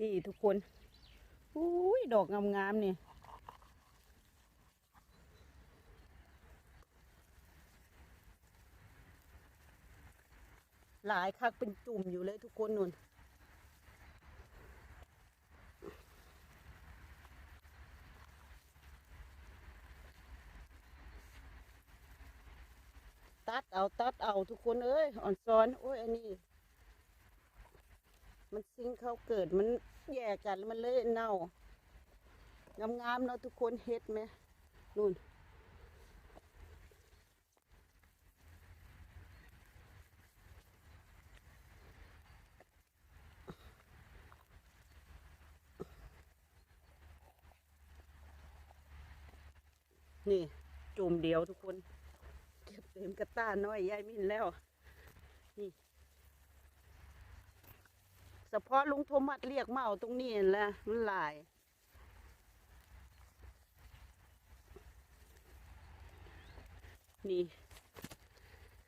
นี่ทุกคนอุ้ยดอกงามๆนี่หลายคักเป็นจุ่มอยู่เลยทุกคนนุ่นตัดเอาตัดเอาทุกคนเอ้ยอ่อนซ้อนโอ้ยอันนี้ มันซิงเขาเกิดมันแย่กันมันเลยเน่างามๆเนาะทุกคนเฮ็ดไหมนู่นนี่จุ่มเดียวทุกคน เก็บเต็มกระต้าน้อยยายมินแล้ว นี่ เฉพาะลุงโทมัสเรียกมาเอาตรงนี้แหละมันหลายนี่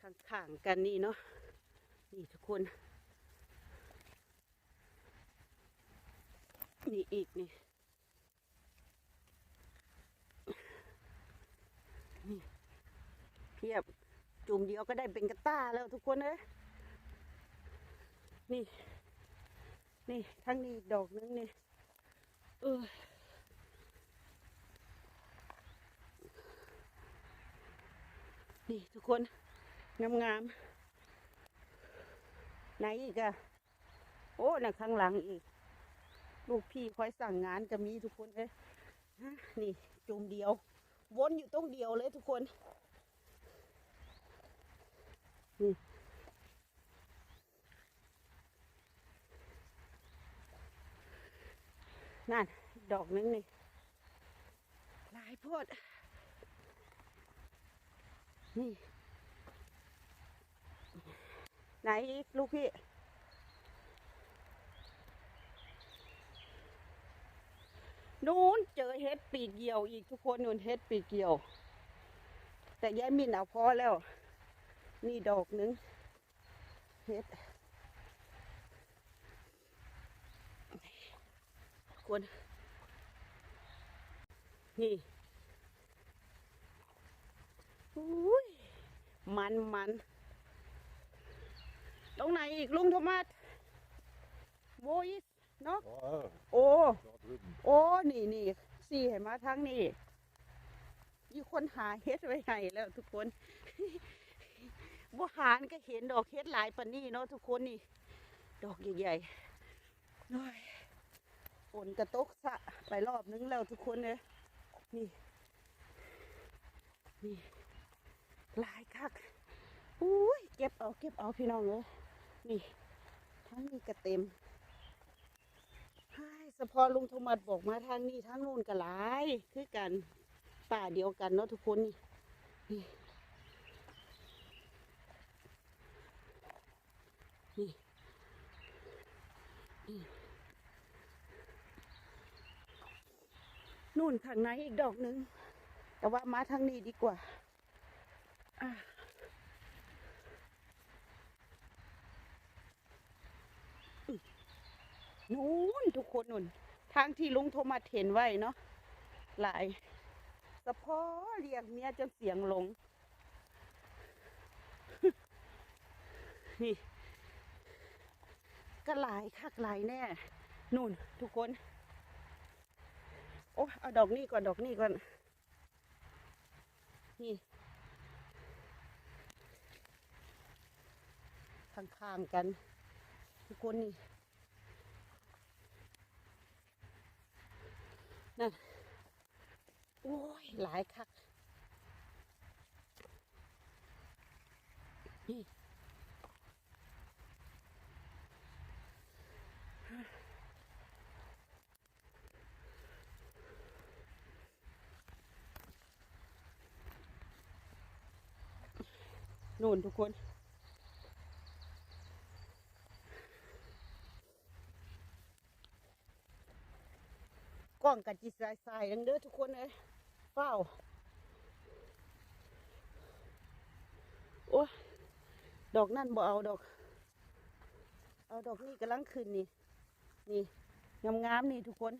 ข้างๆกันนี่เนาะนี่ทุกคน นี่อีกนี่นี่เพียบจุ่มเดียวก็ได้เป็นกระต้าแล้วทุกคนเอ้ยนี่ นี่ทั้งนี้ดอกนึงนี่เออนี่ทุกคน งามงามๆไหนอีกอะโอ้นะข้างหลังอีก ลูกพี่คอยสั่งงานก็มีทุกคนเอ้ยฮะนี่จุ่มเดียว วนอยู่ตรงเดียวเลยทุกคนนั่ นั่น ดอกนึงนี่หลายโพด นี่ ไหนอีกลูกพี่ นู้นเจอเฮ็ดปีกเหี่ยวอีกทุกคนนู่นเฮ็ดปีกเหี่ยว แต่ยายมินเอาพอแล้ว นี่ดอกนึงเฮ็ด คนนี่อุ้ยมันมัน ตรงไหนอีกลุงโทมัสโวอิสเนาะ Ja, โอ้ da drüben. โอ้นี่นี่สี่เห็นมาทั้งนี่มีคนหาเฮ็ดไว้ให้แล้วทุกคนบ่หารก็เห็นดอกเฮ็ดหลายปานนี้เนาะทุกคนนี่ ดอกใหญ่ๆโอ้ย ฝนกระตกสะไปรอบนึงแล้วทุกคนเลยนี่ นี่ลายคักอุ้ยเก็บเอาเก็บเอาพี่น้องเลยนี่ทั้งนี้ก็เต็มใช่สะพอลุงโทมัสบอกมาทางนี้ทางนู้นก็หลายคือกันป่าเดียวกันเนาะทุกคนนี่นี่นี่ นี่นู่นข้างในอีกดอกหนึ่ง แต่ว่ามาทางนี้ดีกว่าอนู่นทุกคนนู่น ทางที่ลุงโทมัสเห็นไว้เนาะหลายสะพอเรียกเมียจนเสียงลง นี่ก็หลายคักหลายแน่ นู่นทุกคน โอ้เอาดอกนี้ก่อนดอกนี้ก่อน นี่ข้างๆกัน ทุกคนนี่นั่นโอ้ย หลายคักนี่ นู่นทุกคน กล้องกับจิตสายสายดังเด้อทุกคนเลยเฝ้า โอ้ดอกนั่นบ่เอาดอก เอาดอกนี่กำลังขึ้นนี่ นี่งามๆนี่ทุกคน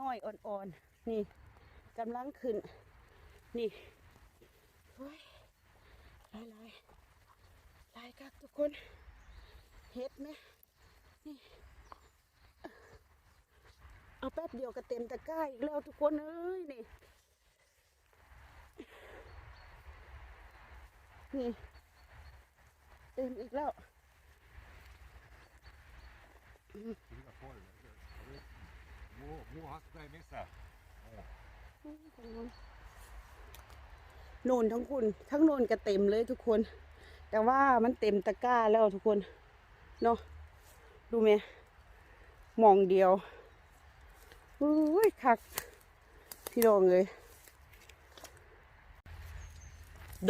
น้อยๆ อ่อนๆ นี่กำลังขึ้น นี่ โอ้ยลายลายลายครับทุกคนเฮ็ดไหมนี่เอาแป๊บเดียวก็เต็มตะกร้าอีกแล้วทุกคนเอ้ยนี่นี่เต็มอีกแล้ว Fyra korv. Må, må hast du missa. โนนทั้งคุณ ทั้งโนนก็เต็มเลยทุกคน แต่ว่ามันเต็มตะกร้าแล้วทุกคนเนาะดูไหมมองเดียวอุ้ยคักพี่รองเลย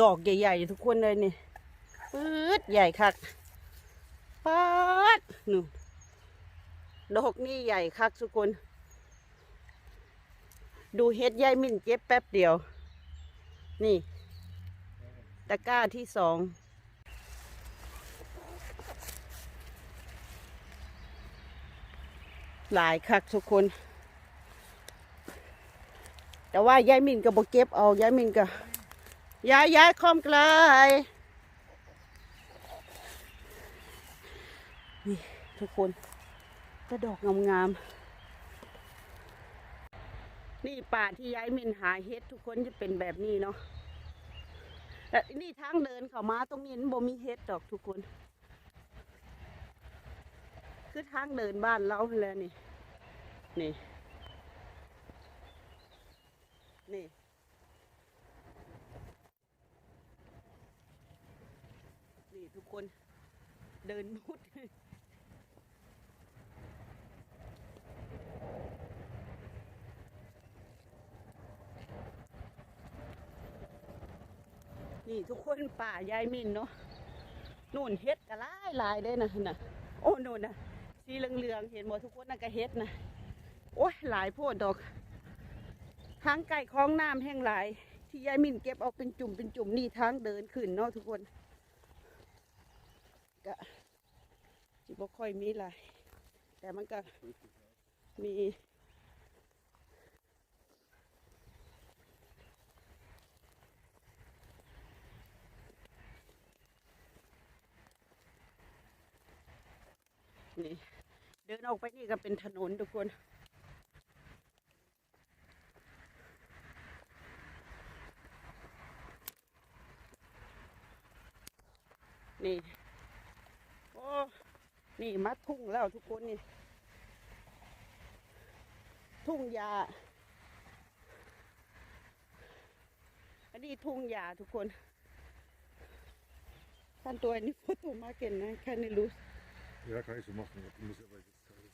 ดอกใหญ่ๆทุกคนเลยนี่ปื๊ดใหญ่คักป๊าดนู่นดอกนี่ใหญ่คักทุกคน ดูเฮ็ดยายมิ่นเจ็บแป๊บเดียว นี่ ตะกร้าที่สองหลายคักทุกคน แต่ว่ายายมินก็บอกเก็บเอายายมินก็ย้ายย้ายคอมไกลนี่ทุกคนกระดอกงามๆ นี่ป่าที่ย้ายมินหาเฮ็ดทุกคนจะเป็นแบบนี้เนาะแต่นี่ทางเดินเขามาตรงนี้บ่มีเฮ็ดดอกทุกคน คือทางเดินบ้านเราแล้วนี่ นี่ นี่นี่ทุกคนเดินมุด นี่ทุกคนป่ายายมินเนาะนู่นเฮ็ดกะลายลายเลยนะน่ะโอ้นู่นนะสีเหลืองๆเห็นหมดทุกคนน่ะก็เฮ็ดนะโอ้ยหลายโพดดอกทางไก่คลองน้ำแห้งหลาย ที่ยายมินเก็บเอาเป็นจุ่มเป็นจุ่มนี่ทางเดินขึ้นเนาะทุกคนก็จิบ่ค่อยมีหลายแต่มันก็มี นี่เดินออกไปนี่ก็เป็นถนนทุกคน นี่ โอ้ นี่มัดทุ่งแล้วทุกคนนี่ ทุ่งยา อันนี้ทุ่งยาทุกคนท่านตัวนี้โฟ Ja, kan ich so machen. aber Du musst aber jetzt alles.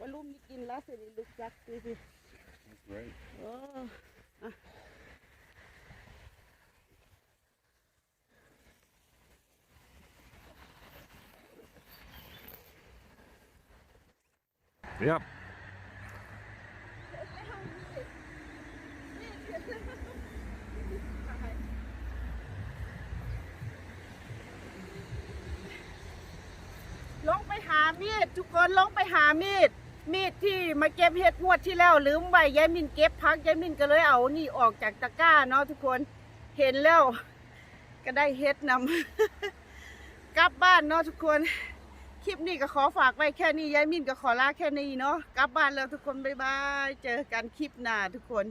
ว่าลุมนี่กินแล้วสิลูกจักดูสิ That's right. โอ้อะ Ja. ไปหามีด ทุกคนลงไปหามีด มีดที่มาเก็บเห็ดงวดที่แล้วลืมไว้ยายมินเก็บพักยายมินก็เลยเอานี่ออกจากตะกร้าเนาะทุกคนเห็นแล้ว ก็ได้เห็ดนำกลับบ้านเนาะทุกคนคลิปนี้ก็ขอฝากไว้แค่นี้ยายมินก็ขอลาแค่นี้เนาะกลับบ้านแล้วทุกคนบ๊ายบาย เจอกันคลิปหน้าทุกคน